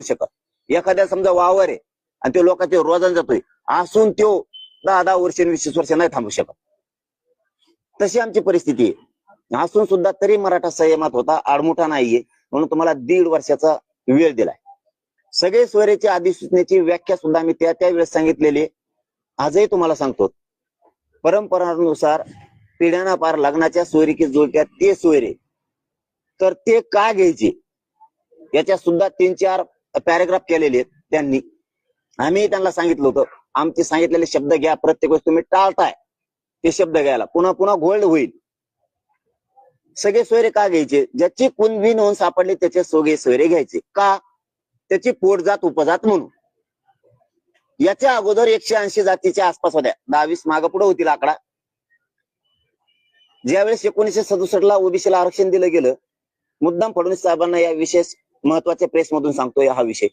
शकत. एखाद्या समजा वावर आहे आणि तो लोकांचे रोजान जातोय असून तो दहा दहा वर्ष वीस वर्ष नाही थांबू शकत. तशी आमची परिस्थिती आहे. असून सुद्धा तरी मराठा संयमात होता आडमुठा नाहीये म्हणून तुम्हाला दीड वर्षाचा वेळ दिलाय. सगळे सोयरेच्या अधिसूचनेची व्याख्या सुद्धा आम्ही त्या त्या वेळेस सांगितलेली आजही तुम्हाला सांगतो. परंपरानुसार पिढ्याना पार लग्नाच्या सोयरीकी जुळत्या ते सोयरे. तर ते का घ्यायचे? याच्या सुद्धा तीन चार पॅराग्राफ केलेले आहेत त्यांनी. आम्ही त्यांना सांगितलं होतं आमचे सांगितलेले शब्द घ्या प्रत्येक वेळेस तुम्ही टाळताय. ते शब्द घ्यायला. पुन्हा पुन्हा गोल्ड होईल. सगळे सोयरे का घ्यायचे? ज्याची कुणबी नोंद सापडली त्याचे सोगे सोयरे घ्यायचे. का? त्याची पोट जात उपजात म्हणून. याच्या अगोदर एकशे ऐंशी जातीच्या आसपास होत्या. दहावीस माग पुढे होतील आकडा ज्यावेळेस एकोणीसशे सदुसष्ट ला ओबीसीला आरक्षण दिलं गेलं मुद्दाम फडणवीस साहेबांना या विशेष महत्त्वाच्या प्रेस मधून सांगतोय हा विषय.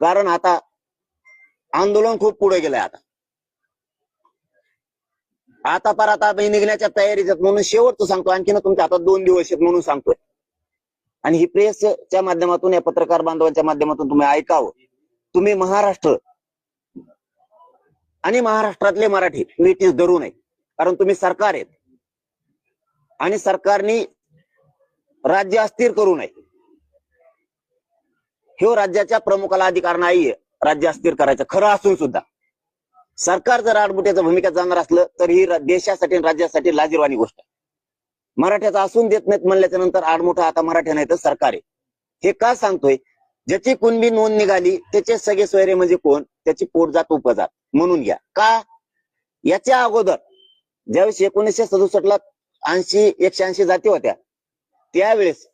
कारण आता आंदोलन खूप पुढे गेलंय आता. आता पर आता निघण्याच्या तयारीत आहेत म्हणून शेवटचं सांगतो आणखीन तुमच्या हातात दोन दिवस आहेत म्हणून सांगतोय. आणि ही प्रेसच्या माध्यमातून या पत्रकार बांधवांच्या माध्यमातून तुम्ही ऐकावं. तुम्ही महाराष्ट्र आणि महाराष्ट्रातले मराठी नीतीच धरू नये. कारण तुम्ही सरकार आहेत. आणि सरकारने राज्य अस्थिर करू नये. हे राज्याच्या प्रमुखाला अधिकार नाहीये. राज्य अस्थिर करायचं. खरं असून सुद्धा. सरकार जर आडमुठ्याच्या भूमिका जाणार असलं तर ही देशासाठी राज्यासाठी लाजीरवाणी गोष्ट मराठ्याचा असून देत नाहीत म्हणल्याच्या नंतर आडमुठा आता मराठा नाही तर सरकार आहे. हे का सांगतोय? ज्याची कुणबी नोंद निघाली त्याचे सगळे सोयरे म्हणजे कोण? त्याची पोटजात उपजात म्हणून घ्या. का? याच्या अगोदर ज्यावेळेस एकोणीसशे सदुसष्ट ला ऐंशी एकशे ऐंशी जाती होत्या त्यावेळेस